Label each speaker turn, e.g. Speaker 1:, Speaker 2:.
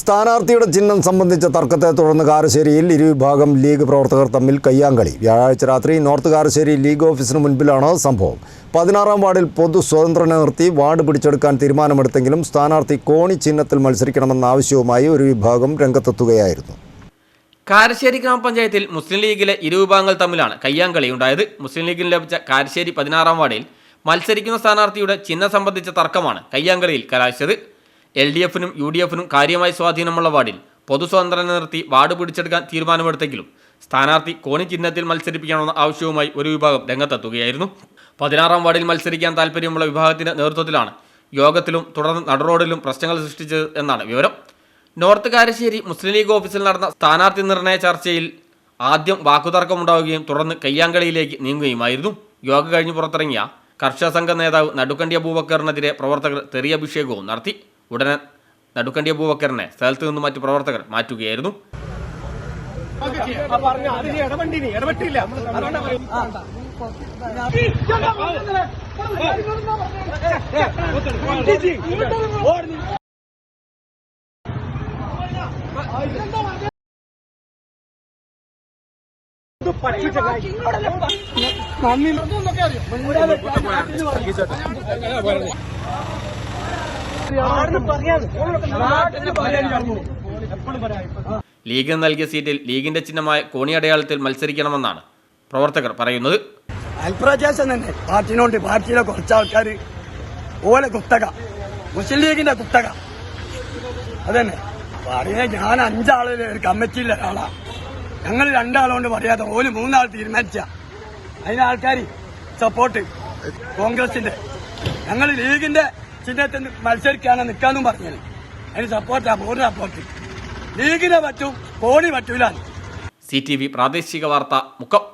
Speaker 1: സ്ഥാനാർത്ഥിയുടെ ചിഹ്നം സംബന്ധിച്ച തർക്കത്തെ തുടർന്ന് കാരശ്ശേരിയിൽ ഇരുവിഭാഗം ലീഗ് പ്രവർത്തകർ തമ്മിൽ കയ്യാങ്കളി. വ്യാഴാഴ്ച രാത്രി നോർത്ത് കാരശ്ശേരി ലീഗ് ഓഫീസിന് മുൻപിലാണ് സംഭവം. പതിനാറാം വാർഡിൽ പൊതു സ്വതന്ത്രനെ നിർത്തി വാർഡ് പിടിച്ചെടുക്കാൻ തീരുമാനമെടുത്തെങ്കിലും സ്ഥാനാർത്ഥി കോണി ചിഹ്നത്തിൽ മത്സരിക്കണമെന്ന ആവശ്യവുമായി ഒരു വിഭാഗം രംഗത്തെത്തുകയായിരുന്നു.
Speaker 2: കാരശ്ശേരി ഗ്രാമപഞ്ചായത്തിൽ മുസ്ലിം ലീഗിലെ ഇരുവിഭാഗങ്ങൾ തമ്മിലാണ് കയ്യാങ്കളി ഉണ്ടായത്. മുസ്ലിം ലീഗിന് ലഭിച്ച കാരശ്ശേരി പതിനാറാം വാർഡിൽ മത്സരിക്കുന്ന സ്ഥാനാർത്ഥിയുടെ ചിഹ്നം സംബന്ധിച്ച തർക്കമാണ് കയ്യാങ്കളിയിൽ കലാശിച്ചത്. എൽ ഡി എഫിനും യു ഡി എഫിനും കാര്യമായ സ്വാധീനമുള്ള വാർഡിൽ പൊതു സ്വതന്ത്രനെ നിർത്തി വാർഡ് പിടിച്ചെടുക്കാൻ തീരുമാനമെടുത്തെങ്കിലും സ്ഥാനാർത്ഥി കോണി ചിഹ്നത്തിൽ മത്സരിപ്പിക്കണമെന്ന ആവശ്യവുമായി ഒരു വിഭാഗം രംഗത്തെത്തുകയായിരുന്നു. പതിനാറാം വാർഡിൽ മത്സരിക്കാൻ താല്പര്യമുള്ള വിഭാഗത്തിന്റെ നേതൃത്വത്തിലാണ് യോഗത്തിലും തുടർന്ന് നടുറോഡിലും പ്രശ്നങ്ങൾ സൃഷ്ടിച്ചത് എന്നാണ് വിവരം. നോർത്ത് കാരശ്ശേരി മുസ്ലിം ലീഗ് ഓഫീസിൽ നടന്ന സ്ഥാനാർത്ഥി നിർണയ ചർച്ചയിൽ ആദ്യം വാക്കുതർക്കമുണ്ടാവുകയും തുടർന്ന് കയ്യാങ്കളിയിലേക്ക് നീങ്ങുകയുമായിരുന്നു. യോഗ കഴിഞ്ഞ് പുറത്തിറങ്ങിയ കർഷക സംഘ നേതാവ് നടുക്കണ്ടി അബൂബക്കറിനെതിരെ പ്രവർത്തകർ തെറിയഭിഷേകവും നടത്തി. ഉടനെ നടുക്കണ്ടി അബൂബക്കറിനെ സ്ഥലത്ത് നിന്ന് മറ്റു പ്രവർത്തകർ മാറ്റുകയായിരുന്നു.
Speaker 3: നന്ദി
Speaker 2: ലീഗിന് നൽകിയ സീറ്റിൽ ലീഗിന്റെ ചിഹ്നമായ കോണി അടയാളത്തിൽ മത്സരിക്കണമെന്നാണ് പ്രവർത്തകർ പറയുന്നത്.
Speaker 4: അൽപ്രദേശം തന്നെ പാർട്ടിനോണ്ട് പാർട്ടിയിലെ കുറച്ച് ആൾക്കാർ ഓലെ കുത്തക. മുസ്ലിം ലീഗിന്റെ കുത്തക. അതന്നെ. പറയുന്നത് ഞാൻ അഞ്ചാളിൽ ഒരു കമ്മിറ്റിയിലെ ഒരാളാ. ഞങ്ങൾ രണ്ടാളുകൊണ്ട് പറയാതെ ഓൽ മൂന്നാൾ തീരുമാനിച്ച. അതിന് ആൾക്കാർ സപ്പോർട്ട് കോൺഗ്രസിന്റെ. ഞങ്ങൾ ലീഗിന്റെ ചിഹ്നത്തിൽ മത്സരിക്കാണ് നിൽക്കാന്നും പറഞ്ഞത്. അതിന് സപ്പോർട്ടാ പൂർണ സപ്പോർട്ട് ലീഗിനെ പറ്റും കോണി പറ്റൂല.
Speaker 2: സി ടി വി പ്രാദേശിക വാർത്ത മുക്കം.